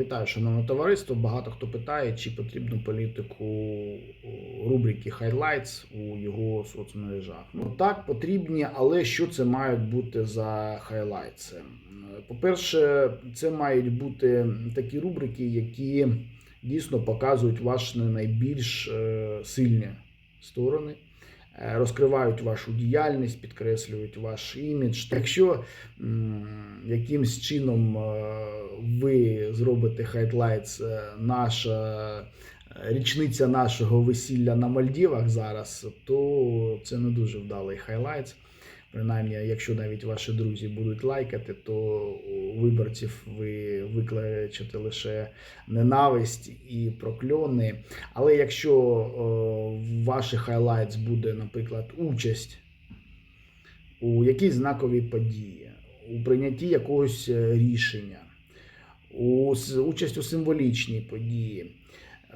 Вітаю, шановне товариство. Багато хто питає, чи потрібну політику рубрики Highlights у його соцмережах. Ну так, потрібні, але що це мають бути за highlights? Е, По-перше, це мають бути такі рубрики, які дійсно показують ваші найбільш е, сильні сторони. е, Розкривають вашу діяльність, підкреслюють ваш імідж. Якщо якимсь чином е, ви зробите хайлайтс, е, наша е, річниця нашого весілля на Мальдівах зараз, то це не дуже вдалий хайлайтс. Принаймні, якщо навіть ваші друзі будуть лайкати, то у виборців ви викличете лише ненависть і прокльони. Але якщо о, в ваших хайлайтс буде, наприклад, участь у якійсь знаковій події, у прийнятті якогось е, рішення, участь у символічній події,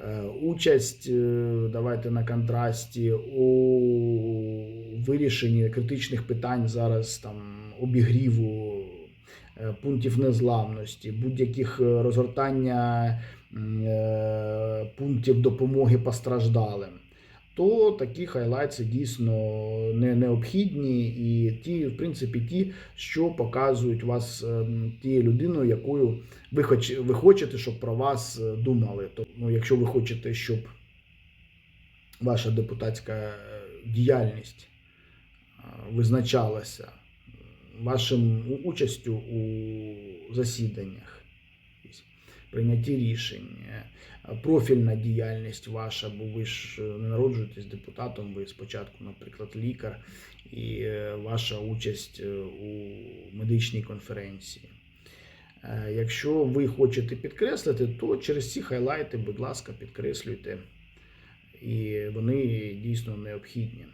е, участь, е, давайте на контрасті, у вирішенні критичних питань зараз там обігріву е, пунктів незламності, будь-яких розгортання пунктів допомоги постраждалим то такі хайлайтси дійсно не необхідні, і ті, в принципі, ті, що показують вас ем, тією людиною, якою ви хоч ви хочете, щоб про вас е, думали. То, ну, якщо ви хочете, щоб ваша депутатська е, діяльність е, визначалася вашим участю у засіданнях, прийнятті рішень, профільна діяльність ваша, бо ви ж не народжуєтесь депутатом, ви спочатку, наприклад, лікар, і е, ваша участь е, у медичній конференції. Якщо ви хочете підкреслити, то через ці хайлайти, будь ласка, підкреслюйте, і вони дійсно необхідні.